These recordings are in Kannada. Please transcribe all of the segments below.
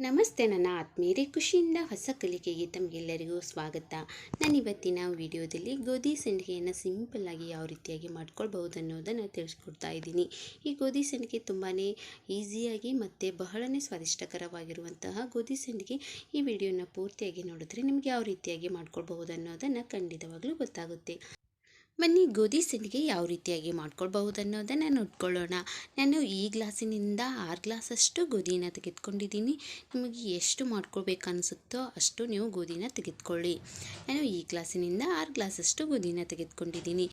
ನಮಸ್ತೆ, ನನ್ನ ಆತ್ಮೀಯರೇ. ಖುಷಿಯಿಂದ ಹೊಸ ಕಲಿಕೆಗೆ ತಮಗೆಲ್ಲರಿಗೂ ಸ್ವಾಗತ. ನಾನು ಇವತ್ತಿನ ವಿಡಿಯೋದಲ್ಲಿ ಗೋಧಿ ಸಂಡಿಗೆಯನ್ನು ಸಿಂಪಲ್ಲಾಗಿ ಯಾವ ರೀತಿಯಾಗಿ ಮಾಡ್ಕೊಳ್ಬಹುದು ಅನ್ನೋದನ್ನು ತಿಳಿಸ್ಕೊಡ್ತಾ ಇದ್ದೀನಿ. ಈ ಗೋಧಿ ಸಂಡಿಗೆ ತುಂಬಾ ಈಸಿಯಾಗಿ ಮತ್ತು ಬಹಳನೇ ಸ್ವಾದಿಷ್ಟಕರವಾಗಿರುವಂತಹ ಗೋಧಿ ಸಂಡಿಗೆ ಈ ವಿಡಿಯೋನ ಪೂರ್ತಿಯಾಗಿ ನೋಡಿದ್ರೆ ನಿಮಗೆ ಯಾವ ರೀತಿಯಾಗಿ ಮಾಡ್ಕೊಳ್ಬಹುದು ಅನ್ನೋದನ್ನು ಖಂಡಿತವಾಗಲೂ ಗೊತ್ತಾಗುತ್ತೆ. ಬನ್ನಿ ಗೋಧಿ ಸಂಡಿಗೆ ಯಾವ ರೀತಿಯಾಗಿ ಮಾಡ್ಕೊಳ್ಬಹುದು ಅನ್ನೋದನ್ನು ನೋಡ್ಕೊಳ್ಳೋಣ ನಾನು ಈ ಗ್ಲಾಸಿನಿಂದ ಆರು ಗ್ಲಾಸಷ್ಟು ಗೋಧಿನ ತೆಗೆದುಕೊಂಡಿದ್ದೀನಿ. ನಿಮಗೆ ಎಷ್ಟು ಮಾಡ್ಕೊಳ್ಬೇಕನ್ನಿಸುತ್ತೋ ಅಷ್ಟು ನೀವು ಗೋಧಿನ ತೆಗೆದುಕೊಳ್ಳಿ. ನಾನು ಈ ಗ್ಲಾಸಿನಿಂದ ಆರು ಗ್ಲಾಸಷ್ಟು ಗೋಧಿನ ತೆಗೆದುಕೊಂಡಿದ್ದೀನಿ.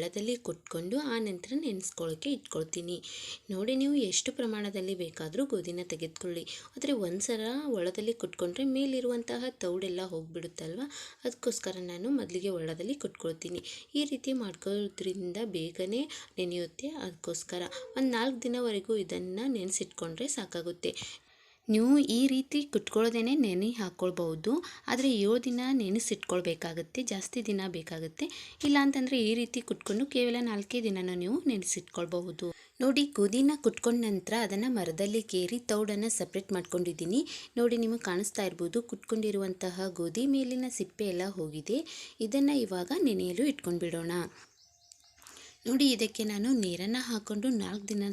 ಬೆಳ್ಳದಲ್ಲಿ ಕುಟ್ಕೊಂಡು ಆ ನಂತರ ನೆನೆಸ್ಕೊಳ್ಳೋಕ್ಕೆ ಇಟ್ಕೊಳ್ತೀನಿ. ನೋಡಿ, ನೀವು ಎಷ್ಟು ಪ್ರಮಾಣದಲ್ಲಿ ಬೇಕಾದರೂ ಗೋಧಿನ ತೆಗೆದುಕೊಳ್ಳಿ. ಆದರೆ ಒಂದು ಸಲ ಒಳದಲ್ಲಿ ಕುಟ್ಕೊಂಡ್ರೆ ಮೇಲಿರುವಂತಹ ತೌಡೆಲ್ಲ ಹೋಗಿಬಿಡುತ್ತಲ್ವ? ಅದಕ್ಕೋಸ್ಕರ ನಾನು ಮೊದಲಿಗೆ ಒಳದಲ್ಲಿ ಕುಟ್ಕೊಳ್ತೀನಿ ಈ ರೀತಿ ಮಾಡ್ಕೊಳ್ಳೋದ್ರಿಂದ ಬೇಗನೆ ನೆನೆಯುತ್ತೆ. ಅದಕ್ಕೋಸ್ಕರ ಒಂದು ನಾಲ್ಕು ದಿನವರೆಗೂ ಇದನ್ನು ನೆನೆಸಿಟ್ಕೊಂಡ್ರೆ ಸಾಕಾಗುತ್ತೆ. ನೀವು ಈ ರೀತಿ ಕುಟ್ಕೊಳ್ಳೋದೇ ನೆನೆ ಹಾಕ್ಕೊಳ್ಬೋದು ಆದರೆ ಏಳು ದಿನ ನೆನೆಸಿಟ್ಕೊಳ್ಬೇಕಾಗತ್ತೆ, ಜಾಸ್ತಿ ದಿನ ಬೇಕಾಗುತ್ತೆ. ಇಲ್ಲ ಅಂತಂದರೆ ಈ ರೀತಿ ಕುಟ್ಕೊಂಡು ಕೇವಲ ನಾಲ್ಕೇ ದಿನನೂ ನೀವು ನೆನೆಸಿಟ್ಕೊಳ್ಬಹುದು. ನೋಡಿ ಗೋಧಿನ ಕುಟ್ಕೊಂಡ ನಂತರ ಅದನ್ನು ಮರದಲ್ಲಿ ಕೇರಿ ತೌಡನ್ನು ಸಪ್ರೇಟ್ ಮಾಡ್ಕೊಂಡಿದ್ದೀನಿ. ನೋಡಿ, ನಿಮಗೆ ಕಾಣಿಸ್ತಾ ಇರ್ಬೋದು ಕುಟ್ಕೊಂಡಿರುವಂತಹ ಗೋಧಿ ಮೇಲಿನ ಸಿಪ್ಪೆ ಎಲ್ಲ ಹೋಗಿದೆ. ಇದನ್ನು ಇವಾಗ ನೆನೆಯಲು ಇಟ್ಕೊಂಡು ಬಿಡೋಣ ನೋಡಿ, ಇದಕ್ಕೆ ನಾನು ನೀರನ್ನು ಹಾಕ್ಕೊಂಡು ನಾಲ್ಕು ದಿನ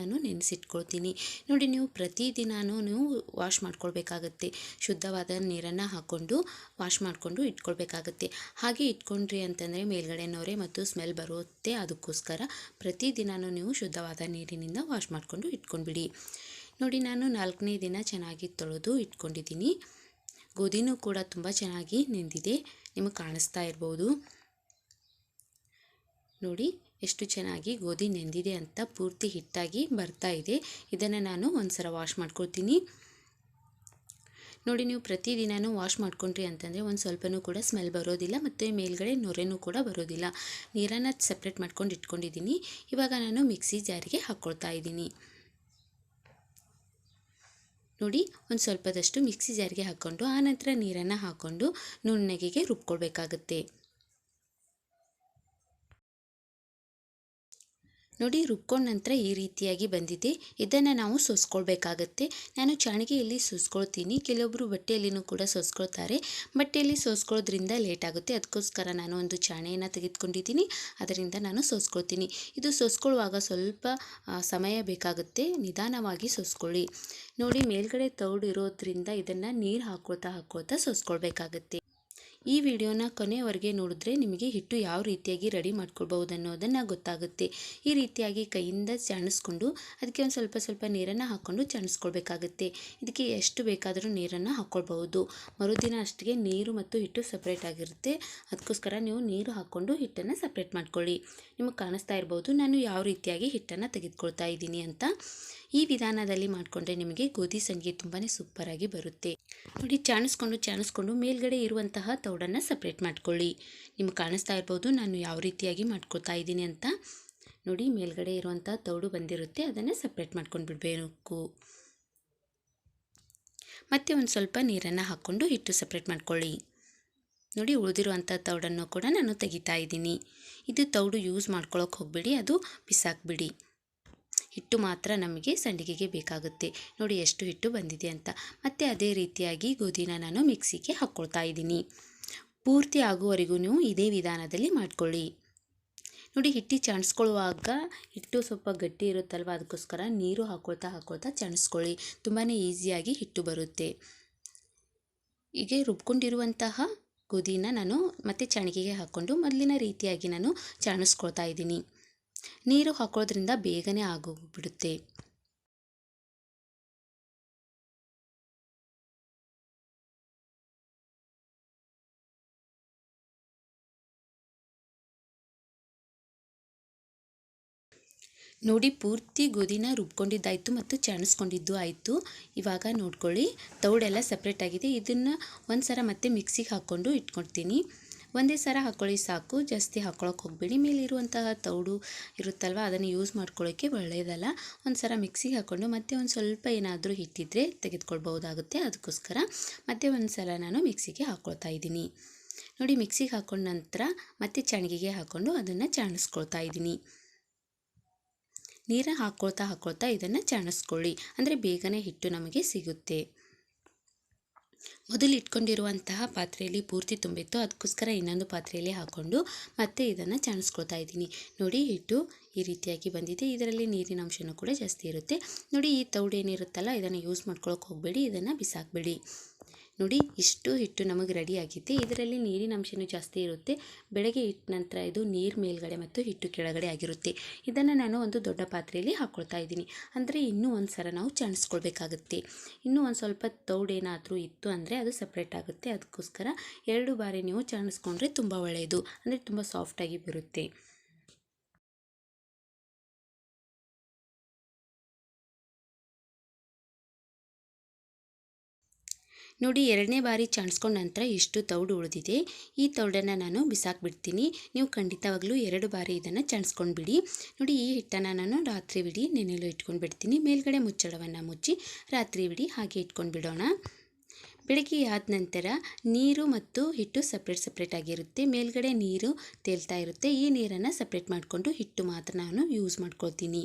ನಾನು ನೆನೆಸಿಟ್ಕೊಳ್ತೀನಿ. ನೋಡಿ, ನೀವು ಪ್ರತಿದಿನವೂ ನೀವು ವಾಶ್ ಮಾಡ್ಕೊಳ್ಬೇಕಾಗತ್ತೆ. ಶುದ್ಧವಾದ ನೀರನ್ನು ಹಾಕ್ಕೊಂಡು ವಾಶ್ ಮಾಡಿಕೊಂಡು ಇಟ್ಕೊಳ್ಬೇಕಾಗತ್ತೆ. ಹಾಗೆ ಇಟ್ಕೊಂಡ್ರಿ ಅಂತಂದರೆ ಮೇಲ್ಗಡೆ ನೊರೆ ಮತ್ತು ಸ್ಮೆಲ್ ಬರುತ್ತೆ ಅದಕ್ಕೋಸ್ಕರ ಪ್ರತಿದಿನವೂ ನೀವು ಶುದ್ಧವಾದ ನೀರಿನಿಂದ ವಾಶ್ ಮಾಡಿಕೊಂಡು ಇಟ್ಕೊಂಡ್ಬಿಡಿ. ನೋಡಿ, ನಾನು ನಾಲ್ಕನೇ ದಿನ ಚೆನ್ನಾಗಿ ತೊಳೆದು ಇಟ್ಕೊಂಡಿದ್ದೀನಿ. ಗೋಧಿನೂ ಕೂಡ ತುಂಬ ಚೆನ್ನಾಗಿ ನೆಂದಿದೆ. ನಿಮಗೆ ಕಾಣಿಸ್ತಾ ಇರ್ಬೋದು. ನೋಡಿ ಎಷ್ಟು ಚೆನ್ನಾಗಿ ಗೋಧಿ ನೆಂದಿದೆ ಅಂತ ಪೂರ್ತಿ ಹಿಟ್ಟಾಗಿ ಬರ್ತಾ ಇದೆ. ಇದನ್ನು ನಾನು ಒಂದು ಸಲ ವಾಶ್ ಮಾಡ್ಕೊಳ್ತೀನಿ. ನೋಡಿ, ನೀವು ಪ್ರತಿದಿನವೂ ವಾಶ್ ಮಾಡ್ಕೊಂಡ್ರಿ ಅಂತಂದರೆ ಒಂದು ಸ್ವಲ್ಪನೂ ಕೂಡ ಸ್ಮೆಲ್ ಬರೋದಿಲ್ಲ ಮತ್ತು ಮೇಲ್ಗಡೆ ನೊರೆನೂ ಕೂಡ ಬರೋದಿಲ್ಲ. ನೀರನ್ನು ಸಪ್ರೇಟ್ ಮಾಡ್ಕೊಂಡು ಇಟ್ಕೊಂಡಿದ್ದೀನಿ. ಇವಾಗ ನಾನು ಮಿಕ್ಸಿ ಜಾರಿಗೆ ಹಾಕ್ಕೊಳ್ತಾ ಇದ್ದೀನಿ. ನೋಡಿ, ಒಂದು ಸ್ವಲ್ಪದಷ್ಟು ಮಿಕ್ಸಿ ಜಾರಿಗೆ ಹಾಕ್ಕೊಂಡು ಆನಂತರ ನೀರನ್ನು ಹಾಕ್ಕೊಂಡು ನುಣ್ಣಗೆಗೆ ರುಬ್ಕೊಳ್ಬೇಕಾಗತ್ತೆ. ನೋಡಿ ರುಬ್ಕೊಂಡ ನಂತರ ಈ ರೀತಿಯಾಗಿ ಬಂದಿದೆ. ಇದನ್ನು ನಾವು ಸೋಸ್ಕೊಳ್ಬೇಕಾಗತ್ತೆ. ನಾನು ಚಾಣಿಗೆಯಲ್ಲಿ ಸೋಸ್ಕೊಳ್ತೀನಿ. ಕೆಲವೊಬ್ಬರು ಬಟ್ಟೆಯಲ್ಲಿನೂ ಕೂಡ ಸೋಸ್ಕೊಳ್ತಾರೆ. ಬಟ್ಟೆಯಲ್ಲಿ ಸೋಸ್ಕೊಳ್ಳೋದ್ರಿಂದ ಲೇಟ್ ಆಗುತ್ತೆ. ಅದಕ್ಕೋಸ್ಕರ ನಾನು ಒಂದು ಚಾಣೆಯನ್ನು ತೆಗೆದುಕೊಂಡಿದ್ದೀನಿ. ಅದರಿಂದ ನಾನು ಸೋಸ್ಕೊಳ್ತೀನಿ. ಇದು ಸೋಸ್ಕೊಳ್ಳುವಾಗ ಸ್ವಲ್ಪ ಸಮಯ ಬೇಕಾಗುತ್ತೆ. ನಿಧಾನವಾಗಿ ಸೋಸ್ಕೊಳ್ಳಿ. ನೋಡಿ ಮೇಲ್ಗಡೆ ತೌಡು ಇರೋದ್ರಿಂದ ಇದನ್ನು ನೀರು ಹಾಕೋತಾ ಹಾಕೋತಾ ಸೋಸ್ಕೊಳ್ಬೇಕಾಗತ್ತೆ. ಈ ವಿಡಿಯೋನ ಕೊನೆಯವರೆಗೆ ನೋಡಿದ್ರೆ ನಿಮಗೆ ಹಿಟ್ಟು ಯಾವ ರೀತಿಯಾಗಿ ರೆಡಿ ಮಾಡ್ಕೊಳ್ಬಹುದು ಅನ್ನೋದನ್ನು ಗೊತ್ತಾಗುತ್ತೆ. ಈ ರೀತಿಯಾಗಿ ಕೈಯಿಂದ ಚಾಣಿಸ್ಕೊಂಡು ಅದಕ್ಕೆ ಒಂದು ಸ್ವಲ್ಪ ಸ್ವಲ್ಪ ನೀರನ್ನು ಹಾಕ್ಕೊಂಡು ಚಾಣಿಸ್ಕೊಳ್ಬೇಕಾಗುತ್ತೆ. ಇದಕ್ಕೆ ಎಷ್ಟು ಬೇಕಾದರೂ ನೀರನ್ನು ಹಾಕ್ಕೊಳ್ಬಹುದು ಮರುದಿನ ಅಷ್ಟಿಗೆ ನೀರು ಮತ್ತು ಹಿಟ್ಟು ಸಪ್ರೇಟ್ ಆಗಿರುತ್ತೆ. ಅದಕ್ಕೋಸ್ಕರ ನೀವು ನೀರು ಹಾಕ್ಕೊಂಡು ಹಿಟ್ಟನ್ನು ಸಪ್ರೇಟ್ ಮಾಡ್ಕೊಳ್ಳಿ. ನಿಮಗೆ ಕಾಣಿಸ್ತಾ ಇರ್ಬೋದು, ನಾನು ಯಾವ ರೀತಿಯಾಗಿ ಹಿಟ್ಟನ್ನು ತೆಗೆದುಕೊಳ್ತಾ ಇದ್ದೀನಿ ಅಂತ. ಈ ವಿಧಾನದಲ್ಲಿ ಮಾಡಿಕೊಂಡ್ರೆ ನಿಮಗೆ ಗೋಧಿ ಸಂಡಿಗೆ ತುಂಬಾ ಸೂಪರಾಗಿ ಬರುತ್ತೆ. ನೋಡಿ, ಚಾಣಿಸ್ಕೊಂಡು ಚಾಣಿಸ್ಕೊಂಡು ಮೇಲ್ಗಡೆ ಇರುವಂತಹ ತೌಡನ್ನು ಸಪ್ರೇಟ್ ಮಾಡ್ಕೊಳ್ಳಿ. ನಿಮ್ಗೆ ಕಾಣಿಸ್ತಾ ಇರ್ಬೋದು, ನಾನು ಯಾವ ರೀತಿಯಾಗಿ ಮಾಡ್ಕೊಳ್ತಾ ಇದ್ದೀನಿ ಅಂತ. ನೋಡಿ, ಮೇಲ್ಗಡೆ ಇರುವಂಥ ತೌಡು ಬಂದಿರುತ್ತೆ, ಅದನ್ನು ಸಪ್ರೇಟ್ ಮಾಡ್ಕೊಂಡು ಬಿಡಬೇಕು. ಮತ್ತು ಒಂದು ಸ್ವಲ್ಪ ನೀರನ್ನು ಹಾಕ್ಕೊಂಡು ಹಿಟ್ಟು ಸಪ್ರೇಟ್ ಮಾಡ್ಕೊಳ್ಳಿ. ನೋಡಿ ಉಳಿದಿರುವಂಥ ತೌಡನ್ನು ಕೂಡ ನಾನು ತೆಗಿತಾ ಇದ್ದೀನಿ. ಇದು ತೌಡು ಯೂಸ್ ಮಾಡ್ಕೊಳ್ಳೋಕೆ ಹೋಗಬೇಡಿ, ಅದು ಬಿಸಾಕ್ಬಿಡಿ. ಹಿಟ್ಟು ಮಾತ್ರ ನಮಗೆ ಸಂಡಿಗೆಗೆ ಬೇಕಾಗುತ್ತೆ. ನೋಡಿ ಎಷ್ಟು ಹಿಟ್ಟು ಬಂದಿದೆ ಅಂತ. ಮತ್ತು ಅದೇ ರೀತಿಯಾಗಿ ಗೋಧಿನ ನಾನು ಮಿಕ್ಸಿಗೆ ಹಾಕ್ಕೊಳ್ತಾ ಇದ್ದೀನಿ. ಪೂರ್ತಿ ಆಗುವವರೆಗೂ ನೀವು ಇದೇ ವಿಧಾನದಲ್ಲಿ ಮಾಡಿಕೊಳ್ಳಿ. ನೋಡಿ ಹಿಟ್ಟು ಚಣಿಸ್ಕೊಳ್ಳುವಾಗ ಹಿಟ್ಟು ಸ್ವಲ್ಪ ಗಟ್ಟಿ ಇರುತ್ತಲ್ವ, ಅದಕ್ಕೋಸ್ಕರ ನೀರು ಹಾಕ್ಕೊಳ್ತಾ ಹಾಕ್ಕೊಳ್ತಾ ಚಣಿಸ್ಕೊಳ್ಳಿ. ತುಂಬಾ ಈಸಿಯಾಗಿ ಹಿಟ್ಟು ಬರುತ್ತೆ. ಹೀಗೆ ರುಬ್ಕೊಂಡಿರುವಂತಹ ಗೋಧಿನ ನಾನು ಮತ್ತೆ ಚಣಿಗೆಗೆ ಹಾಕ್ಕೊಂಡು ಮೊದಲಿನ ರೀತಿಯಾಗಿ ನಾನು ಚಾಣಿಸ್ಕೊಳ್ತಾ ಇದ್ದೀನಿ. ನೀರು ಹಾಕೋದ್ರಿಂದ ಬೇಗನೆ ಆಗೋಗ್ಬಿಡುತ್ತೆ. ನೋಡಿ, ಪೂರ್ತಿ ಗೋಧಿನ ರುಬ್ಕೊಂಡಿದ್ದಾಯಿತು ಮತ್ತು ಚಾಣಿಸ್ಕೊಂಡಿದ್ದು ಆಯಿತು. ಇವಾಗ ನೋಡ್ಕೊಳ್ಳಿ, ತೌಡೆಲ್ಲ ಸಪ್ರೇಟ್ ಆಗಿದೆ. ಇದನ್ನು ಒಂದು ಸಲ ಮತ್ತೆ ಮಿಕ್ಸಿಗೆ ಹಾಕ್ಕೊಂಡು ಇಟ್ಕೊಳ್ತೀನಿ ಒಂದೇ ಸರ ಹಾಕ್ಕೊಳ್ಳಿ ಸಾಕು. ಜಾಸ್ತಿ ಹಾಕ್ಕೊಳಕ್ಕೆ ಹೋಗಬೇಡಿ. ಮೇಲಿರುವಂತಹ ತೌಡು ಇರುತ್ತಲ್ವ, ಅದನ್ನು ಯೂಸ್ ಮಾಡ್ಕೊಳ್ಳೋಕ್ಕೆ ಒಳ್ಳೆಯದಲ್ಲ ಒಂದು ಸರ ಮಿಕ್ಸಿಗೆ ಹಾಕ್ಕೊಂಡು ಮತ್ತೆ ಒಂದು ಸ್ವಲ್ಪ ಏನಾದರೂ ಹಿಟ್ಟಿದ್ರೆ ತೆಗೆದುಕೊಳ್ಬಹುದಾಗುತ್ತೆ. ಅದಕ್ಕೋಸ್ಕರ ಮತ್ತೆ ಒಂದು ಸಲ ನಾನು ಮಿಕ್ಸಿಗೆ ಹಾಕ್ಕೊಳ್ತಾ ಇದ್ದೀನಿ. ನೋಡಿ ಮಿಕ್ಸಿಗೆ ಹಾಕೊಂಡ ನಂತರ ಮತ್ತೆ ಚಣಿಗೆಗೆ ಹಾಕ್ಕೊಂಡು ಅದನ್ನು ಚಾಣಿಸ್ಕೊಳ್ತಾ ಇದ್ದೀನಿ. ನೀರು ಹಾಕ್ಕೊಳ್ತಾ ಹಾಕ್ಕೊಳ್ತಾ ಇದನ್ನು ಚಾಣಿಸ್ಕೊಳ್ಳಿ. ಅಂದರೆ ಬೇಗನೆ ಹಿಟ್ಟು ನಮಗೆ ಸಿಗುತ್ತೆ. ಮೊದಲು ಇಟ್ಕೊಂಡಿರುವಂತಹ ಪಾತ್ರೆಯಲ್ಲಿ ಪೂರ್ತಿ ತುಂಬಿತ್ತು. ಅದಕ್ಕೋಸ್ಕರ ಇನ್ನೊಂದು ಪಾತ್ರೆಯಲ್ಲಿ ಹಾಕ್ಕೊಂಡು ಮತ್ತೆ ಇದನ್ನು ಚಾಣಿಸ್ಕೊಳ್ತಾ ಇದ್ದೀನಿ. ನೋಡಿ, ಹಿಟ್ಟು ಈ ರೀತಿಯಾಗಿ ಬಂದಿದೆ. ಇದರಲ್ಲಿ ನೀರಿನ ಅಂಶನೂ ಕೂಡ ಜಾಸ್ತಿ ಇರುತ್ತೆ. ನೋಡಿ, ಈ ತೌಡು ಏನಿರುತ್ತಲ್ಲ, ಇದನ್ನು ಯೂಸ್ ಮಾಡ್ಕೊಳಕ್ಕೆ ಹೋಗಬೇಡಿ. ಇದನ್ನು ಬಿಸಾಕಬೇಡಿ. ನೋಡಿ, ಇಷ್ಟು ಹಿಟ್ಟು ನಮಗೆ ರೆಡಿ ಆಗಿದೆ ಇದರಲ್ಲಿ ನೀರಿನ ಅಂಶನೂ ಜಾಸ್ತಿ ಇರುತ್ತೆ. ಬೆಳಗ್ಗೆ ಇಟ್ಟ ನಂತರ ಇದು ನೀರು ಮೇಲ್ಗಡೆ ಮತ್ತು ಹಿಟ್ಟು ಕೆಳಗಡೆ ಆಗಿರುತ್ತೆ. ಇದನ್ನು ನಾನು ಒಂದು ದೊಡ್ಡ ಪಾತ್ರೆಯಲ್ಲಿ ಹಾಕ್ಕೊಳ್ತಾ ಇದ್ದೀನಿ. ಅಂದರೆ ಇನ್ನೂ ಒಂದು ಸಲ ನಾವು ಚಾಣಿಸ್ಕೊಳ್ಬೇಕಾಗುತ್ತೆ ಇನ್ನೂ ಒಂದು ಸ್ವಲ್ಪ ತೌಡೇನಾದರೂ ಇತ್ತು ಅಂದರೆ ಅದು ಸಪ್ರೇಟ್ ಆಗುತ್ತೆ. ಅದಕ್ಕೋಸ್ಕರ ಎರಡು ಬಾರಿ ನೀವು ಚಾಣಿಸ್ಕೊಂಡ್ರೆ ತುಂಬ ಒಳ್ಳೆಯದು ಅಂದರೆ ತುಂಬ ಸಾಫ್ಟಾಗಿ ಬರುತ್ತೆ. ನೋಡಿ, ಎರಡನೇ ಬಾರಿ ಚಾಣಿಸ್ಕೊಂಡ ನಂತರ ಇಷ್ಟು ತೌಡು ಉಳಿದಿದೆ. ಈ ತೌಡನ್ನು ನಾನು ಬಿಸಾಕ್ಬಿಡ್ತೀನಿ ನೀವು ಖಂಡಿತವಾಗಲೂ ಎರಡು ಬಾರಿ ಇದನ್ನು ಚಾಣಿಸ್ಕೊಂಡು ಬಿಡಿ ನೋಡಿ, ಈ ಹಿಟ್ಟನ್ನು ನಾನು ರಾತ್ರಿ ಬಿಡಿ ನೆನೆಯಲು ಇಟ್ಕೊಂಡು ಬಿಡ್ತೀನಿ. ಮೇಲ್ಗಡೆ ಮುಚ್ಚಳವನ್ನು ಮುಚ್ಚಿ ರಾತ್ರಿ ಬಿಡಿ ಹಾಗೆ ಇಟ್ಕೊಂಡು ಬಿಡೋಣ. ಬೆಳಗ್ಗೆ ಆದ ನಂತರ ನೀರು ಮತ್ತು ಹಿಟ್ಟು ಸಪ್ರೇಟ್ ಸಪ್ರೇಟ್ ಆಗಿರುತ್ತೆ. ಮೇಲ್ಗಡೆ ನೀರು ತೇಲ್ತಾ ಇರುತ್ತೆ. ಈ ನೀರನ್ನು ಸಪ್ರೇಟ್ ಮಾಡಿಕೊಂಡು ಹಿಟ್ಟು ಮಾತ್ರ ನಾನು ಯೂಸ್ ಮಾಡ್ಕೊಳ್ತೀನಿ.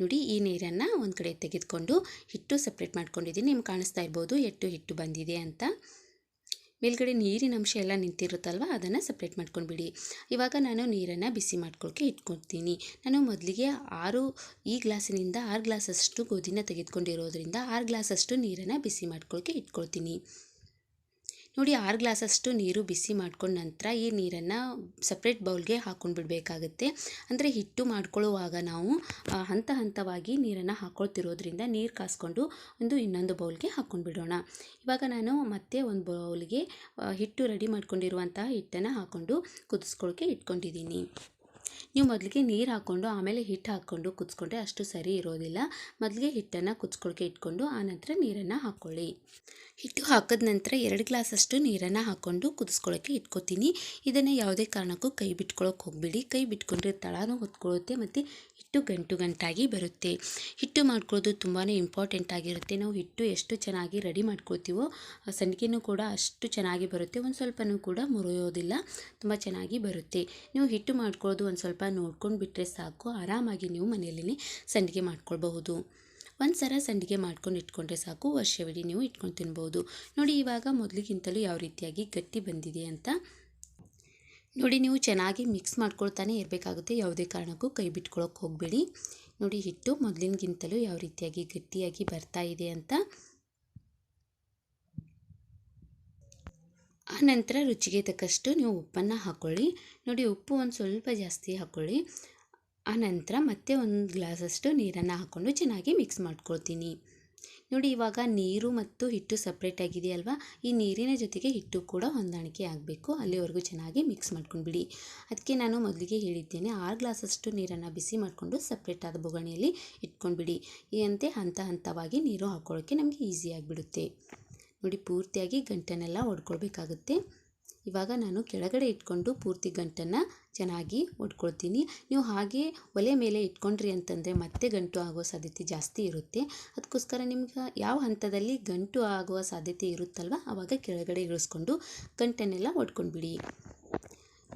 ನೋಡಿ ಈ ನೀರನ್ನು ಒಂದು ಕಡೆ ತೆಗೆದುಕೊಂಡು ಹಿಟ್ಟು ಸಪ್ರೇಟ್ ಮಾಡ್ಕೊಂಡಿದ್ದೀನಿ. ನಿಮ್ಗೆ ಕಾಣಿಸ್ತಾ ಇರ್ಬೋದು ಎಷ್ಟು ಹಿಟ್ಟು ಬಂದಿದೆ ಅಂತ. ಮೇಲ್ಗಡೆ ನೀರಿನ ಅಂಶ ಎಲ್ಲ ನಿಂತಿರುತ್ತಲ್ವ? ಅದನ್ನು ಸಪ್ರೇಟ್ ಮಾಡ್ಕೊಂಡ್ಬಿಡಿ. ಇವಾಗ ನಾನು ನೀರನ್ನು ಬಿಸಿ ಮಾಡ್ಕೊಳ್ಳೋಕೆ ಇಟ್ಕೊಳ್ತೀನಿ ನಾನು ಮೊದಲಿಗೆ ಆರು, ಈ ಗ್ಲಾಸಿನಿಂದ ಆರು ಗ್ಲಾಸಷ್ಟು ಗೋಧಿನ ತೆಗೆದುಕೊಂಡಿರೋದ್ರಿಂದ ಆರು ಗ್ಲಾಸಷ್ಟು ನೀರನ್ನು ಬಿಸಿ ಮಾಡ್ಕೊಳ್ಳೋಕೆ ಇಟ್ಕೊಳ್ತೀನಿ. ನೋಡಿ ಆರು ಗ್ಲಾಸಷ್ಟು ನೀರು ಬಿಸಿ ಮಾಡ್ಕೊಂಡ ನಂತರ ಈ ನೀರನ್ನು ಸಪ್ರೇಟ್ ಬೌಲ್ಗೆ ಹಾಕೊಂಡು ಬಿಡಬೇಕಾಗುತ್ತೆ. ಅಂದರೆ ಹಿಟ್ಟು ಮಾಡ್ಕೊಳ್ಳುವಾಗ ನಾವು ಹಂತ ಹಂತವಾಗಿ ನೀರನ್ನು ಹಾಕ್ಕೊಳ್ತಿರೋದ್ರಿಂದ ನೀರು ಕಾಸ್ಕೊಂಡು ಒಂದು ಇನ್ನೊಂದು ಬೌಲ್ಗೆ ಹಾಕ್ಕೊಂಡು ಬಿಡೋಣ. ಇವಾಗ ನಾನು ಮತ್ತೆ ಒಂದು ಬೌಲ್ಗೆ ಹಿಟ್ಟು ರೆಡಿ ಮಾಡ್ಕೊಂಡಿರುವಂತಹ ಹಿಟ್ಟನ್ನು ಹಾಕ್ಕೊಂಡು ಕುದಿಸ್ಕೊಳ್ಳೋಕೆ ಇಟ್ಕೊಂಡಿದ್ದೀನಿ. ನೀವು ಮೊದಲಿಗೆ ನೀರು ಹಾಕ್ಕೊಂಡು ಆಮೇಲೆ ಹಿಟ್ಟು ಹಾಕ್ಕೊಂಡು ಕುದಿಸ್ಕೊಂಡ್ರೆ ಅಷ್ಟು ಸರಿ ಇರೋದಿಲ್ಲ. ಮೊದಲಿಗೆ ಹಿಟ್ಟನ್ನು ಕುದಿಸ್ಕೊಳಕ್ಕೆ ಇಟ್ಕೊಂಡು ಆನಂತರ ನೀರನ್ನು ಹಾಕ್ಕೊಳ್ಳಿ ಹಿಟ್ಟು ಹಾಕಿದ ನಂತರ ಎರಡು ಗ್ಲಾಸಷ್ಟು ನೀರನ್ನು ಹಾಕ್ಕೊಂಡು ಕುದಿಸ್ಕೊಳ್ಳೋಕ್ಕೆ ಇಟ್ಕೊತೀನಿ. ಇದನ್ನು ಯಾವುದೇ ಕಾರಣಕ್ಕೂ ಕೈ ಬಿಟ್ಕೊಳ್ಳೋಕೆ ಹೋಗಬೇಡಿ. ಕೈ ಬಿಟ್ಕೊಂಡ್ರೆ ತಳನೂ ಹೊತ್ಕೊಳ್ಳುತ್ತೆ ಮತ್ತು ಹಿಟ್ಟು ಗಂಟು ಗಂಟಾಗಿ ಬರುತ್ತೆ. ಹಿಟ್ಟು ಮಾಡ್ಕೊಳ್ಳೋದು ತುಂಬಾ ಇಂಪಾರ್ಟೆಂಟ್ ಆಗಿರುತ್ತೆ. ನಾವು ಹಿಟ್ಟು ಎಷ್ಟು ಚೆನ್ನಾಗಿ ರೆಡಿ ಮಾಡ್ಕೊಳ್ತೀವೋ ಸಂಡಿಗೆನೂ ಕೂಡ ಅಷ್ಟು ಚೆನ್ನಾಗಿ ಬರುತ್ತೆ. ಒಂದು ಸ್ವಲ್ಪನೂ ಕೂಡ ಮುರಿಯೋದಿಲ್ಲ. ತುಂಬ ಚೆನ್ನಾಗಿ ಬರುತ್ತೆ. ನೀವು ಹಿಟ್ಟು ಮಾಡ್ಕೊಳ್ಳೋದು ಒಂದು ಸ್ವಲ್ಪ ನೋಡ್ಕೊಂಡು ಬಿಟ್ಟರೆ ಸಾಕು. ಆರಾಮಾಗಿ ನೀವು ಮನೆಯಲ್ಲೇ ಸಂಡಿಗೆ ಮಾಡ್ಕೊಳ್ಬಹುದು. ಒಂದು ಸರ ಸಂಡಿಗೆ ಮಾಡ್ಕೊಂಡು ಇಟ್ಕೊಂಡ್ರೆ ಸಾಕು. ವರ್ಷವಿಡೀ ನೀವು ಇಟ್ಕೊಂಡು ತಿನ್ಬೋದು. ನೋಡಿ, ಇವಾಗ ಮೊದಲಿಗಿಂತಲೂ ಯಾವ ರೀತಿಯಾಗಿ ಗಟ್ಟಿ ಬಂದಿದೆ ಅಂತ. ನೋಡಿ, ನೀವು ಚೆನ್ನಾಗಿ ಮಿಕ್ಸ್ ಮಾಡ್ಕೊಳ್ತಾನೆ ಇರಬೇಕಾಗುತ್ತೆ. ಯಾವುದೇ ಕಾರಣಕ್ಕೂ ಕೈ ಬಿಟ್ಕೊಳಕ್ಕೆ ಹೋಗಬೇಡಿ. ನೋಡಿ, ಹಿಟ್ಟು ಮೊದಲಿನಗಿಂತಲೂ ಯಾವ ರೀತಿಯಾಗಿ ಗಟ್ಟಿಯಾಗಿ ಬರ್ತಾ ಇದೆ ಅಂತ. ನಂತರ ರುಚಿಗೆ ತಕ್ಕಷ್ಟು ನೀವು ಉಪ್ಪನ್ನು ಹಾಕ್ಕೊಳ್ಳಿ ನೋಡಿ, ಉಪ್ಪು ಒಂದು ಸ್ವಲ್ಪ ಜಾಸ್ತಿ ಹಾಕ್ಕೊಳ್ಳಿ ಆ ನಂತರ ಮತ್ತೆ ಒಂದು ಗ್ಲಾಸಷ್ಟು ನೀರನ್ನು ಹಾಕ್ಕೊಂಡು ಚೆನ್ನಾಗಿ ಮಿಕ್ಸ್ ಮಾಡ್ಕೊಳ್ತೀನಿ. ನೋಡಿ, ಇವಾಗ ನೀರು ಮತ್ತು ಹಿಟ್ಟು ಸಪ್ರೇಟ್ ಆಗಿದೆ ಅಲ್ವಾ ಈ ನೀರಿನ ಜೊತೆಗೆ ಹಿಟ್ಟು ಕೂಡ ಹೊಂದಾಣಿಕೆ ಆಗಬೇಕು. ಅಲ್ಲಿವರೆಗೂ ಚೆನ್ನಾಗಿ ಮಿಕ್ಸ್ ಮಾಡ್ಕೊಂಡ್ಬಿಡಿ. ಅದಕ್ಕೆ ನಾನು ಮೊದಲಿಗೆ ಹೇಳಿದ್ದೇನೆ, ಆರು ಗ್ಲಾಸಷ್ಟು ನೀರನ್ನು ಬಿಸಿ ಮಾಡಿಕೊಂಡು ಸಪ್ರೇಟ್ ಆದ ಬೊಗಣೆಯಲ್ಲಿ ಇಟ್ಕೊಂಡ್ಬಿಡಿ. ಈ ಅಂತೆ ಹಂತ ಹಂತವಾಗಿ ನೀರು ಹಾಕ್ಕೊಳ್ಳೋಕ್ಕೆ ನಮಗೆ ಈಸಿ ಆಗಿಬಿಡುತ್ತೆ. ನೋಡಿ, ಪೂರ್ತಿಯಾಗಿ ಗಂಟನ್ನೆಲ್ಲ ಒಡ್ಕೊಳ್ಬೇಕಾಗುತ್ತೆ. ಇವಾಗ ನಾನು ಕೆಳಗಡೆ ಇಟ್ಕೊಂಡು ಪೂರ್ತಿ ಗಂಟನ್ನು ಚೆನ್ನಾಗಿ ಒಡ್ಕೊಳ್ತೀನಿ. ನೀವು ಹಾಗೆ ಒಲೆ ಮೇಲೆ ಇಟ್ಕೊಂಡ್ರಿ ಅಂತಂದರೆ ಮತ್ತೆ ಗಂಟು ಆಗುವ ಸಾಧ್ಯತೆ ಜಾಸ್ತಿ ಇರುತ್ತೆ. ಅದಕ್ಕೋಸ್ಕರ ನಿಮ್ಗೆ ಯಾವ ಹಂತದಲ್ಲಿ ಗಂಟು ಆಗುವ ಸಾಧ್ಯತೆ ಇರುತ್ತಲ್ವ ಆವಾಗ ಕೆಳಗಡೆ ಇಳಿಸ್ಕೊಂಡು ಗಂಟನ್ನೆಲ್ಲ ಒಡ್ಕೊಂಡ್ಬಿಡಿ.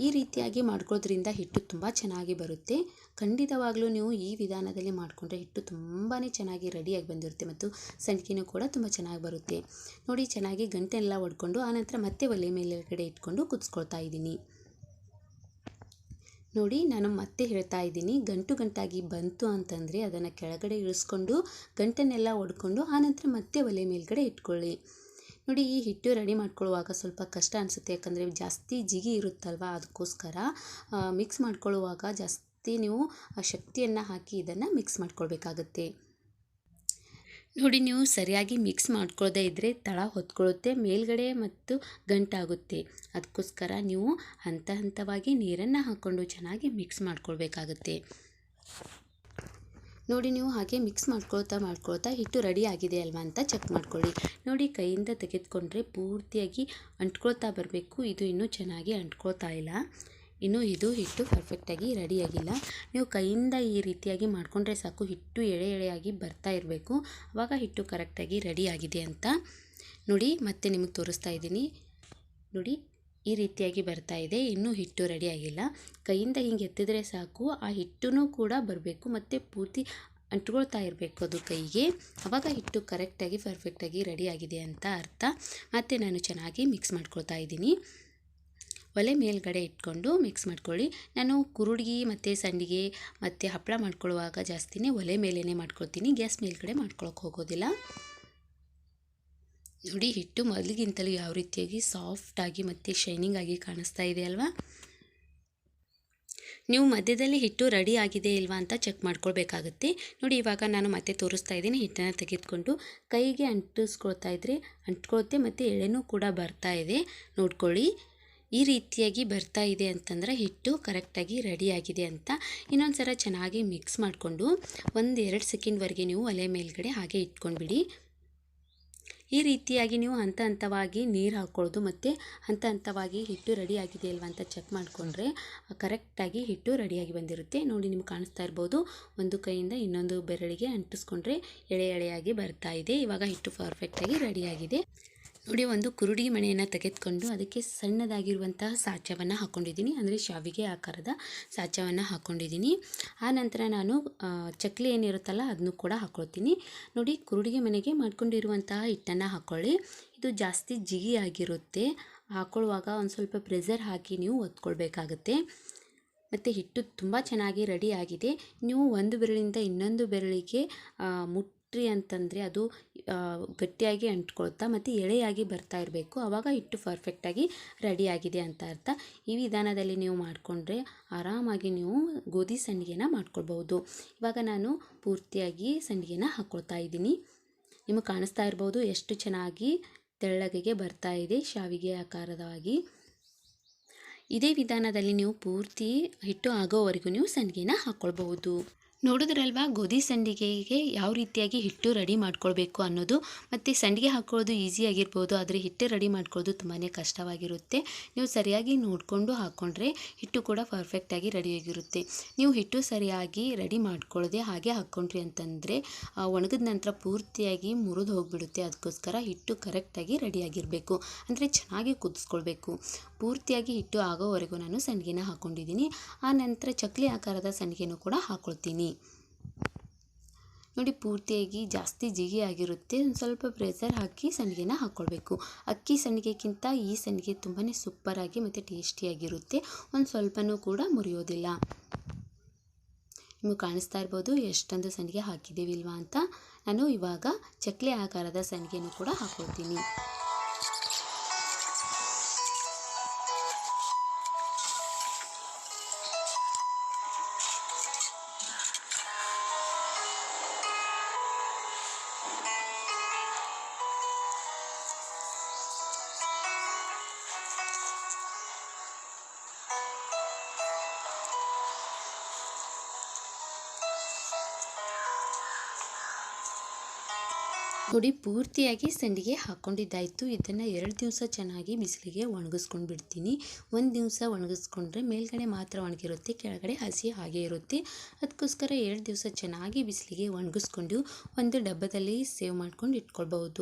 ಈ ರೀತಿಯಾಗಿ ಮಾಡ್ಕೊಳ್ಳೋದ್ರಿಂದ ಹಿಟ್ಟು ತುಂಬ ಚೆನ್ನಾಗಿ ಬರುತ್ತೆ. ಖಂಡಿತವಾಗ್ಲೂ ನೀವು ಈ ವಿಧಾನದಲ್ಲಿ ಮಾಡಿಕೊಂಡ್ರೆ ಹಿಟ್ಟು ತುಂಬಾ ಚೆನ್ನಾಗಿ ರೆಡಿಯಾಗಿ ಬಂದಿರುತ್ತೆ ಮತ್ತು ಸಂಡಿಗೆನೂ ಕೂಡ ತುಂಬ ಚೆನ್ನಾಗಿ ಬರುತ್ತೆ. ನೋಡಿ ಚೆನ್ನಾಗಿ ಗಂಟೆನೆಲ್ಲ ಒಡ್ಕೊಂಡು ಆನಂತರ ಮತ್ತೆ ಒಲೆ ಮೇಲ್ಗಡೆ ಇಟ್ಕೊಂಡು ಕುದಿಸ್ಕೊಳ್ತಾ ಇದ್ದೀನಿ. ನೋಡಿ ನಾನು ಮತ್ತೆ ಹೇಳ್ತಾ ಇದ್ದೀನಿ, ಗಂಟು ಗಂಟಾಗಿ ಬಂತು ಅಂತಂದರೆ ಅದನ್ನು ಕೆಳಗಡೆ ಇಳಿಸ್ಕೊಂಡು ಗಂಟನ್ನೆಲ್ಲ ಒಡ್ಕೊಂಡು ಆನಂತರ ಮತ್ತೆ ಒಲೆ ಮೇಲ್ಗಡೆ ಇಟ್ಕೊಳ್ಳಿ. ನೋಡಿ, ಈ ಹಿಟ್ಟು ರೆಡಿ ಮಾಡ್ಕೊಳ್ಳುವಾಗ ಸ್ವಲ್ಪ ಕಷ್ಟ ಅನಿಸುತ್ತೆ. ಯಾಕಂದರೆ ಜಾಸ್ತಿ ಜಿಗಿ ಇರುತ್ತಲ್ವ ಅದಕ್ಕೋಸ್ಕರ ಮಿಕ್ಸ್ ಮಾಡ್ಕೊಳ್ಳುವಾಗ ಜಾಸ್ತಿ ನೀವು ಶಕ್ತಿಯನ್ನು ಹಾಕಿ ಇದನ್ನು ಮಿಕ್ಸ್ ಮಾಡ್ಕೊಳ್ಬೇಕಾಗತ್ತೆ. ನೋಡಿ, ನೀವು ಸರಿಯಾಗಿ ಮಿಕ್ಸ್ ಮಾಡ್ಕೊಳ್ಳದೇ ಇದ್ದರೆ ತಳ ಹೊತ್ಕೊಳ್ಳುತ್ತೆ, ಮೇಲ್ಗಡೆ ಮತ್ತು ಗಂಟಾಗುತ್ತೆ. ಅದಕ್ಕೋಸ್ಕರ ನೀವು ಹಂತ ಹಂತವಾಗಿ ನೀರನ್ನು ಹಾಕ್ಕೊಂಡು ಚೆನ್ನಾಗಿ ಮಿಕ್ಸ್ ಮಾಡ್ಕೊಳ್ಬೇಕಾಗತ್ತೆ. ನೋಡಿ ನೀವು ಹಾಗೆ ಮಿಕ್ಸ್ ಮಾಡ್ಕೊಳ್ತಾ ಮಾಡ್ಕೊಳ್ತಾ ಹಿಟ್ಟು ರೆಡಿ ಆಗಿದೆ ಅಲ್ವಾ ಅಂತ ಚೆಕ್ ಮಾಡ್ಕೊಳ್ಳಿ. ನೋಡಿ ಕೈಯಿಂದ ತೆಗೆದುಕೊಂಡ್ರೆ ಪೂರ್ತಿಯಾಗಿ ಅಂಟ್ಕೊಳ್ತಾ ಬರಬೇಕು. ಇದು ಇನ್ನೂ ಚೆನ್ನಾಗಿ ಅಂಟ್ಕೊಳ್ತಾ ಇಲ್ಲ. ಇನ್ನೂ ಇದು ಹಿಟ್ಟು ಪರ್ಫೆಕ್ಟಾಗಿ ರೆಡಿಯಾಗಿಲ್ಲ ನೀವು ಕೈಯಿಂದ ಈ ರೀತಿಯಾಗಿ ಮಾಡಿಕೊಂಡ್ರೆ ಸಾಕು. ಹಿಟ್ಟು ಎಳೆ ಎಳೆಯಾಗಿ ಬರ್ತಾ ಇರಬೇಕು. ಆವಾಗ ಹಿಟ್ಟು ಕರೆಕ್ಟಾಗಿ ರೆಡಿಯಾಗಿದೆ ಅಂತ. ನೋಡಿ ಮತ್ತೆ ನಿಮಗೆ ತೋರಿಸ್ತಾ ಇದ್ದೀನಿ. ನೋಡಿ ಈ ರೀತಿಯಾಗಿ ಬರ್ತಾ ಇದೆ. ಇನ್ನೂ ಹಿಟ್ಟು ರೆಡಿ ಆಗಿಲ್ಲ. ಕೈಯಿಂದ ಹಿಂಗೆ ಎತ್ತಿದ್ರೆ ಸಾಕು. ಆ ಹಿಟ್ಟು ಕೂಡ ಬರಬೇಕು. ಮತ್ತು ಪೂರ್ತಿ ಅಂಟ್ಕೊಳ್ತಾ ಇರಬೇಕು ಅದು ಕೈಗೆ. ಆವಾಗ ಹಿಟ್ಟು ಕರೆಕ್ಟಾಗಿ ಪರ್ಫೆಕ್ಟಾಗಿ ರೆಡಿ ಆಗಿದೆ ಅಂತ ಅರ್ಥ. ಮತ್ತು ನಾನು ಚೆನ್ನಾಗಿ ಮಿಕ್ಸ್ ಮಾಡ್ಕೊಳ್ತಾ ಇದ್ದೀನಿ. ಒಲೆ ಮೇಲ್ಗಡೆ ಇಟ್ಕೊಂಡು ಮಿಕ್ಸ್ ಮಾಡ್ಕೊಳ್ಳಿ. ನಾನು ಕುರುಡಿಗೆ ಮತ್ತು ಸಂಡಿಗೆ ಮತ್ತು ಹಪ್ಪಳ ಮಾಡ್ಕೊಳ್ಳುವಾಗ ಜಾಸ್ತಿನೇ ಒಲೆ ಮೇಲೇ ಮಾಡ್ಕೊಳ್ತೀನಿ. ಗ್ಯಾಸ್ ಮೇಲ್ಗಡೆ ಮಾಡ್ಕೊಳಕ್ಕೆ ಹೋಗೋದಿಲ್ಲ. ನೋಡಿ, ಹಿಟ್ಟು ಮೊದಲಿಗಿಂತಲೂ ಯಾವ ರೀತಿಯಾಗಿ ಸಾಫ್ಟಾಗಿ ಮತ್ತು ಶೈನಿಂಗ್ ಆಗಿ ಕಾಣಿಸ್ತಾ ಇದೆ ಅಲ್ವಾ? ನೀವು ಮಧ್ಯದಲ್ಲಿ ಹಿಟ್ಟು ರೆಡಿ ಆಗಿದೆ ಇಲ್ವಾ ಅಂತ ಚೆಕ್ ಮಾಡ್ಕೊಳ್ಬೇಕಾಗುತ್ತೆ. ನೋಡಿ, ಇವಾಗ ನಾನು ಮತ್ತೆ ತೋರಿಸ್ತಾ ಇದ್ದೀನಿ, ಹಿಟ್ಟನ್ನು ತೆಗೆದುಕೊಂಡು ಕೈಗೆ ಅಂಟಿಸ್ಕೊಳ್ತಾ ಇದ್ರೆ. ಅಂಟ್ಕೊಳುತ್ತೆ ಮತ್ತು ಎಳೆನೂ ಕೂಡ ಬರ್ತಾ ಇದೆ. ನೋಡ್ಕೊಳ್ಳಿ. ಈ ರೀತಿಯಾಗಿ ಬರ್ತಾ ಇದೆ ಅಂತಂದರೆ ಹಿಟ್ಟು ಕರೆಕ್ಟಾಗಿ ರೆಡಿ ಆಗಿದೆ ಅಂತ. ಇನ್ನೊಂದು ಸಲ ಚೆನ್ನಾಗಿ ಮಿಕ್ಸ್ ಮಾಡಿಕೊಂಡು ಒಂದು ಎರಡು ಸೆಕೆಂಡ್ವರೆಗೆ ನೀವು ಒಲೆ ಮೇಲ್ಗಡೆ ಹಾಗೆ ಇಟ್ಕೊಂಡ್ಬಿಡಿ. ಈ ರೀತಿಯಾಗಿ ನೀವು ಹಂತ ಹಂತವಾಗಿ ನೀರು ಹಾಕ್ಕೊಳ್ಳೋದು ಮತ್ತು ಹಂತ ಹಂತವಾಗಿ ಹಿಟ್ಟು ರೆಡಿ ಆಗಿದೆ ಅಲ್ವಾ ಅಂತ ಚೆಕ್ ಮಾಡಿಕೊಂಡ್ರೆ ಕರೆಕ್ಟಾಗಿ ಹಿಟ್ಟು ರೆಡಿಯಾಗಿ ಬಂದಿರುತ್ತೆ. ನೋಡಿ ನಿಮ್ಗೆ ಕಾಣಿಸ್ತಾ ಇರ್ಬೋದು. ಒಂದು ಕೈಯಿಂದ ಇನ್ನೊಂದು ಬೆರಳಿಗೆ ಅಂಟಿಸ್ಕೊಂಡ್ರೆ ಎಳೆ ಎಳೆಯಾಗಿ ಬರ್ತಾ ಇದೆ. ಇವಾಗ ಹಿಟ್ಟು ಪರ್ಫೆಕ್ಟಾಗಿ ರೆಡಿಯಾಗಿದೆ ನೋಡಿ ಒಂದು ಕುರುಡಿ ಮಣೆಯನ್ನು ತೆಗೆದುಕೊಂಡು ಅದಕ್ಕೆ ಸಣ್ಣದಾಗಿರುವಂತಹ ಸಾಚವನ್ನು ಹಾಕ್ಕೊಂಡಿದ್ದೀನಿ ಅಂದರೆ ಶಾವಿಗೆ ಆಕಾರದ ಸಾಚವನ್ನು ಹಾಕ್ಕೊಂಡಿದ್ದೀನಿ ಆ ನಂತರ ನಾನು ಚಕ್ಲಿ ಏನಿರುತ್ತಲ್ಲ ಅದನ್ನು ಕೂಡ ಹಾಕ್ಕೊಳ್ತೀನಿ ನೋಡಿ ಕುರುಡಿಗೆ ಮನೆಗೆ ಮಾಡ್ಕೊಂಡಿರುವಂತಹ ಹಿಟ್ಟನ್ನು ಹಾಕ್ಕೊಳ್ಳಿ ಇದು ಜಾಸ್ತಿ ಜಿಗಿ ಆಗಿರುತ್ತೆ. ಹಾಕ್ಕೊಳ್ಳುವಾಗ ಒಂದು ಸ್ವಲ್ಪ ಪ್ರೆಸರ್ ಹಾಕಿ ನೀವು ಒತ್ಕೊಳ್ಬೇಕಾಗುತ್ತೆ. ಮತ್ತು ಹಿಟ್ಟು ತುಂಬ ಚೆನ್ನಾಗಿ ರೆಡಿ ಆಗಿದೆ. ನೀವು ಒಂದು ಬೆರಳಿಂದ ಇನ್ನೊಂದು ಬೆರಳಿಗೆ ಆ, ಮುಟ್ರಿ ಅಂತಂದರೆ ಅದು ಗಟ್ಟಿಯಾಗಿ ಅಂಟ್ಕೊಳ್ತಾ ಮತ್ತು ಎಳೆಯಾಗಿ ಬರ್ತಾ ಇರಬೇಕು. ಆವಾಗ ಹಿಟ್ಟು ಪರ್ಫೆಕ್ಟಾಗಿ ರೆಡಿಯಾಗಿದೆ ಅಂತ ಅರ್ಥ. ಈ ವಿಧಾನದಲ್ಲಿ ನೀವು ಮಾಡಿಕೊಂಡ್ರೆ ಆರಾಮಾಗಿ ನೀವು ಗೋಧಿ ಸಂಡಿಗೆನ ಮಾಡ್ಕೊಳ್ಬೋದು ಇವಾಗ ನಾನು ಪೂರ್ತಿಯಾಗಿ ಸಂಡಿಗೆನ ಹಾಕ್ಕೊಳ್ತಾ ಇದ್ದೀನಿ. ನಿಮಗೆ ಕಾಣಿಸ್ತಾ ಇರ್ಬೋದು ಎಷ್ಟು ಚೆನ್ನಾಗಿ ತೆಳ್ಳಗೆಗೆ ಬರ್ತಾ ಇದೆ ಶಾವಿಗೆ ಆಕಾರದವಾಗಿ. ಇದೇ ವಿಧಾನದಲ್ಲಿ ನೀವು ಪೂರ್ತಿ ಹಿಟ್ಟು ಆಗೋವರೆಗೂ ನೀವು ಸಂಡಿಗೆನ ಹಾಕ್ಕೊಳ್ಬಹುದು ನೋಡಿದ್ರಲ್ವಾ, ಗೋಧಿ ಸಂಡಿಗೆಗೆ ಯಾವ ರೀತಿಯಾಗಿ ಹಿಟ್ಟು ರೆಡಿ ಮಾಡ್ಕೊಳ್ಬೇಕು ಅನ್ನೋದು? ಮತ್ತು ಸಂಡಿಗೆ ಹಾಕ್ಕೊಳ್ಳೋದು ಈಸಿ ಆಗಿರ್ಬೋದು, ಆದರೆ ಹಿಟ್ಟು ರೆಡಿ ಮಾಡ್ಕೊಳ್ಳೋದು ತುಂಬಾ ಕಷ್ಟವಾಗಿರುತ್ತೆ. ನೀವು ಸರಿಯಾಗಿ ನೋಡಿಕೊಂಡು ಹಾಕ್ಕೊಂಡ್ರೆ ಹಿಟ್ಟು ಕೂಡ ಪರ್ಫೆಕ್ಟಾಗಿ ರೆಡಿಯಾಗಿರುತ್ತೆ ನೀವು ಹಿಟ್ಟು ಸರಿಯಾಗಿ ರೆಡಿ ಮಾಡ್ಕೊಳ್ಳದೆ ಹಾಗೆ ಹಾಕ್ಕೊಂಡ್ರಿ ಅಂತಂದರೆ ಒಣಗಿದ ನಂತರ ಪೂರ್ತಿಯಾಗಿ ಮುರಿದು ಹೋಗಿಬಿಡುತ್ತೆ. ಅದಕ್ಕೋಸ್ಕರ ಹಿಟ್ಟು ಕರೆಕ್ಟಾಗಿ ರೆಡಿಯಾಗಿರಬೇಕು ಅಂದರೆ ಚೆನ್ನಾಗಿ ಕುದಿಸ್ಕೊಳ್ಬೇಕು. ಪೂರ್ತಿಯಾಗಿ ಹಿಟ್ಟು ಆಗೋವರೆಗೂ ನಾನು ಸಂಡಿಗೆನ ಹಾಕ್ಕೊಂಡಿದ್ದೀನಿ ಆ ನಂತರ ಚಕ್ಲಿ ಆಕಾರದ ಸಂಡಿಗೆನೂ ಕೂಡ ಹಾಕ್ಕೊಳ್ತೀನಿ ನೋಡಿ, ಪೂರ್ತಿಯಾಗಿ ಜಾಸ್ತಿ ಜಿಗಿ ಆಗಿರುತ್ತೆ. ಒಂದು ಸ್ವಲ್ಪ ಪ್ರೆಸರ್ ಹಾಕಿ ಸಂಡಿಗೆನ ಹಾಕ್ಕೊಳ್ಬೇಕು ಅಕ್ಕಿ ಸಂಡಿಗೆಗಿಂತ ಈ ಸಂಡಿಗೆ ತುಂಬಾ ಸೂಪರಾಗಿ ಮತ್ತು ಟೇಸ್ಟಿಯಾಗಿರುತ್ತೆ ಒಂದು ಸ್ವಲ್ಪನೂ ಕೂಡ ಮುರಿಯೋದಿಲ್ಲ. ನಿಮಗೆ ಕಾಣಿಸ್ತಾ ಇರ್ಬೋದು ಎಷ್ಟೊಂದು ಸಂಡಿಗೆ ಹಾಕಿದ್ದೀವಿಲ್ವಾ ಅಂತ. ನಾನು ಇವಾಗ ಚಕ್ಲಿ ಆಕಾರದ ಸಂಡಿಗೆನೂ ಕೂಡ ಹಾಕ್ಕೊಳ್ತೀನಿ Uh, ನೋಡಿ, ಪೂರ್ತಿಯಾಗಿ ಸಂಡಿಗೆ ಹಾಕ್ಕೊಂಡಿದ್ದಾಯಿತು ಇದನ್ನು ಎರಡು ದಿವಸ ಚೆನ್ನಾಗಿ ಬಿಸಿಲಿಗೆ ಒಣಗಿಸ್ಕೊಂಡು ಬಿಡ್ತೀನಿ. ಒಂದು ದಿವಸ ಒಣಗಿಸ್ಕೊಂಡ್ರೆ ಮೇಲ್ಗಡೆ ಮಾತ್ರ ಒಣಗಿರುತ್ತೆ, ಕೆಳಗಡೆ ಹಸಿ ಹಾಗೆ ಇರುತ್ತೆ. ಅದಕ್ಕೋಸ್ಕರ ಎರಡು ದಿವಸ ಚೆನ್ನಾಗಿ ಬಿಸಿಲಿಗೆ ಒಣಗಿಸ್ಕೊಂಡು ಒಂದು ಡಬ್ಬದಲ್ಲಿ ಸೇವ್ ಮಾಡ್ಕೊಂಡು ಇಟ್ಕೊಳ್ಬಹುದು.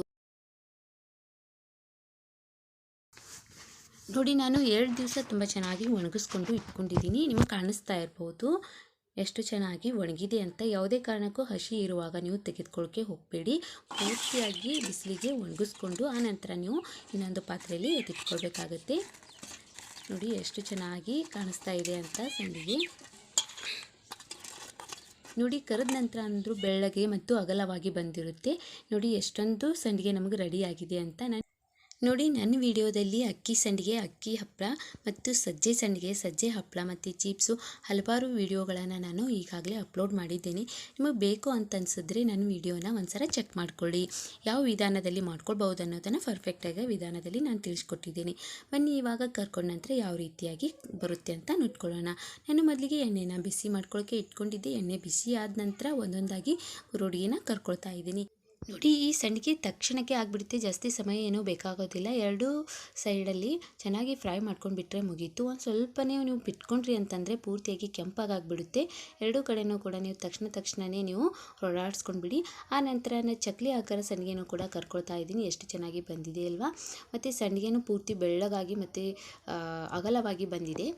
ನೋಡಿ, ನಾನು ಎರಡು ದಿವಸ ತುಂಬ ಚೆನ್ನಾಗಿ ಒಣಗಿಸ್ಕೊಂಡು ಇಟ್ಕೊಂಡಿದ್ದೀನಿ. ನಿಮಗೆ ಕಾಣಿಸ್ತಾ ಇರ್ಬೋದು. ಎಷ್ಟು ಚೆನ್ನಾಗಿ ಒಣಗಿದೆ ಅಂತ ಯಾವುದೇ ಕಾರಣಕ್ಕೂ ಹಸಿ ಇರುವಾಗ ನೀವು ತೆಗೆದುಕೊಳ್ಳೋಕ್ಕೆ ಹೋಗಬೇಡಿ. ಪೂರ್ತಿಯಾಗಿ ಬಿಸಿಲಿಗೆ ಒಣಗಿಸ್ಕೊಂಡು ಆ ನಂತರ ನೀವು ಇನ್ನೊಂದು ಪಾತ್ರೆಯಲ್ಲಿ ಎತ್ತಿಟ್ಕೊಳ್ಬೇಕಾಗತ್ತೆ. ನೋಡಿ ಎಷ್ಟು ಚೆನ್ನಾಗಿ ಕಾಣಿಸ್ತಾ ಇದೆ ಅಂತ ಸಂಡಿಗೆ. ನೋಡಿ ಕರೆದ ನಂತರ ಅಂದರೂ ಬೆಳ್ಳಗೆ ಮತ್ತು ಅಗಲವಾಗಿ ಬಂದಿರುತ್ತೆ. ನೋಡಿ ಎಷ್ಟೊಂದು ಸಂಡಿಗೆ ನಮಗೆ ರೆಡಿಯಾಗಿದೆ ಅಂತ ನಾನು ನೋಡಿ ನನ್ನ ವಿಡಿಯೋದಲ್ಲಿ ಅಕ್ಕಿ ಸಂಡಿಗೆ, ಅಕ್ಕಿ ಹಪ್ಪಳ ಮತ್ತು ಸಜ್ಜೆ ಸಂಡಿಗೆ, ಸಜ್ಜೆ ಹಪ್ಪಳ ಮತ್ತು ಚಿಪ್ಸು ಹಲವಾರು ವಿಡಿಯೋಗಳನ್ನು ನಾನು ಈಗಾಗಲೇ ಅಪ್ಲೋಡ್ ಮಾಡಿದ್ದೇನೆ. ನಿಮಗೆ ಬೇಕು ಅಂತ ಅನಿಸಿದ್ರೆ ನನ್ನ ವಿಡಿಯೋನ ಒಂದ್ಸಲ ಚೆಕ್ ಮಾಡ್ಕೊಳ್ಳಿ. ಯಾವ ವಿಧಾನದಲ್ಲಿ ಮಾಡ್ಕೊಳ್ಬಹುದು ಅನ್ನೋದನ್ನು ಪರ್ಫೆಕ್ಟಾಗಿ ವಿಧಾನದಲ್ಲಿ ನಾನು ತಿಳಿಸ್ಕೊಟ್ಟಿದ್ದೀನಿ. ಬನ್ನಿ, ಇವಾಗ ಕರ್ಕೊಂಡ ನಂತರ ಯಾವ ರೀತಿಯಾಗಿ ಬರುತ್ತೆ ಅಂತ ನೋಡ್ಕೊಳ್ಳೋಣ. ನಾನು ಮೊದಲಿಗೆ ಎಣ್ಣೆನ ಬಿಸಿ ಮಾಡ್ಕೊಳ್ಳೋಕ್ಕೆ ಇಟ್ಕೊಂಡಿದ್ದೆ. ಎಣ್ಣೆ ಬಿಸಿ ಆದ ನಂತರ ಒಂದೊಂದಾಗಿ ರೋಡಿಗೆನ ಕರ್ಕೊಳ್ತಾ ಇದ್ದೀನಿ. ನೋಡಿ, ಈ ಸಂಡಿಗೆ ತಕ್ಷಣಕ್ಕೆ ಆಗಿಬಿಡುತ್ತೆ. ಜಾಸ್ತಿ ಸಮಯ ಏನೂ ಬೇಕಾಗೋದಿಲ್ಲ. ಎರಡೂ ಸೈಡಲ್ಲಿ ಚೆನ್ನಾಗಿ ಫ್ರೈ ಮಾಡ್ಕೊಂಡು ಬಿಟ್ಟರೆ ಮುಗೀತು. ಒಂದು ಸ್ವಲ್ಪನೇ ನೀವು ಬಿಟ್ಕೊಂಡ್ರಿ ಅಂತಂದರೆ ಪೂರ್ತಿಯಾಗಿ ಕೆಂಪಾಗಿ ಆಗಿಬಿಡುತ್ತೆ ಎರಡೂ ಕಡೆನೂ ಕೂಡ ನೀವು ತಕ್ಷಣ ತಕ್ಷಣವೇ ನೀವು ಹೊರಡಾಡಿಸ್ಕೊಂಡ್ಬಿಡಿ ಆ ನಂತರ ನಾನು ಚಕ್ಲಿ ಆಕಾರ ಸಂಡಿಗೆನೂ ಕೂಡ ಕರ್ಕೊಳ್ತಾ ಇದ್ದೀನಿ. ಎಷ್ಟು ಚೆನ್ನಾಗಿ ಬಂದಿದೆ ಅಲ್ವಾ? ಮತ್ತು ಸಂಡಿಗೆನೂ ಪೂರ್ತಿ ಬೆಳ್ಳಗಾಗಿ ಮತ್ತು ಅಗಲವಾಗಿ ಬಂದಿದೆ.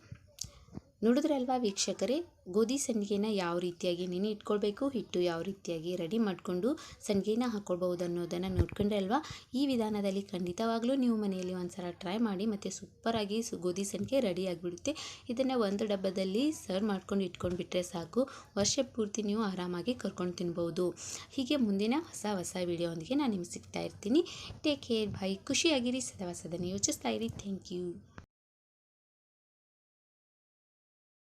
ನೋಡಿದ್ರಲ್ವಾ ವೀಕ್ಷಕರೇ? ಗೋಧಿ ಸಂಡಿಗೆನ ಯಾವ ರೀತಿಯಾಗಿ ನೆನೆ ಇಟ್ಕೊಳ್ಬೇಕು, ಹಿಟ್ಟು ಯಾವ ರೀತಿಯಾಗಿ ರೆಡಿ ಮಾಡಿಕೊಂಡು ಸಂಡಿಗೆನ ಹಾಕ್ಕೊಳ್ಬಹುದು ಅನ್ನೋದನ್ನು ನೋಡ್ಕೊಂಡ್ರೆ ಅಲ್ವಾ? ಈ ವಿಧಾನದಲ್ಲಿ ಖಂಡಿತವಾಗಲೂ ನೀವು ಮನೆಯಲ್ಲಿ ಒಂದು ಸಲ ಟ್ರೈ ಮಾಡಿ ಮತ್ತು ಸೂಪರಾಗಿ ಸು, ಗೋಧಿ ಸಂಡಿಗೆ ರೆಡಿ ಆಗಿಬಿಡುತ್ತೆ. ಇದನ್ನು ಒಂದು ಡಬ್ಬದಲ್ಲಿ ಸರ್ವ್ ಮಾಡ್ಕೊಂಡು ಇಟ್ಕೊಂಡು ಬಿಟ್ಟರೆ ಸಾಕು. ವರ್ಷ ಪೂರ್ತಿ ನೀವು ಆರಾಮಾಗಿ ಕರ್ಕೊಂಡು ತಿನ್ಬೋದು. ಹೀಗೆ ಮುಂದಿನ ಹೊಸ ಹೊಸ ವಿಡಿಯೋದೊಂದಿಗೆ ನಾನು ನಿಮ್ಗೆ ಸಿಗ್ತಾ ಇರ್ತೀನಿ. ಟೇಕ್ ಕೇರ್ ಬಾಯ್ ಖುಷಿಯಾಗಿರಿ, ಸದಾ ಸದನ ಯೋಚಿಸ್ತಾ ಇರಿ. Thank you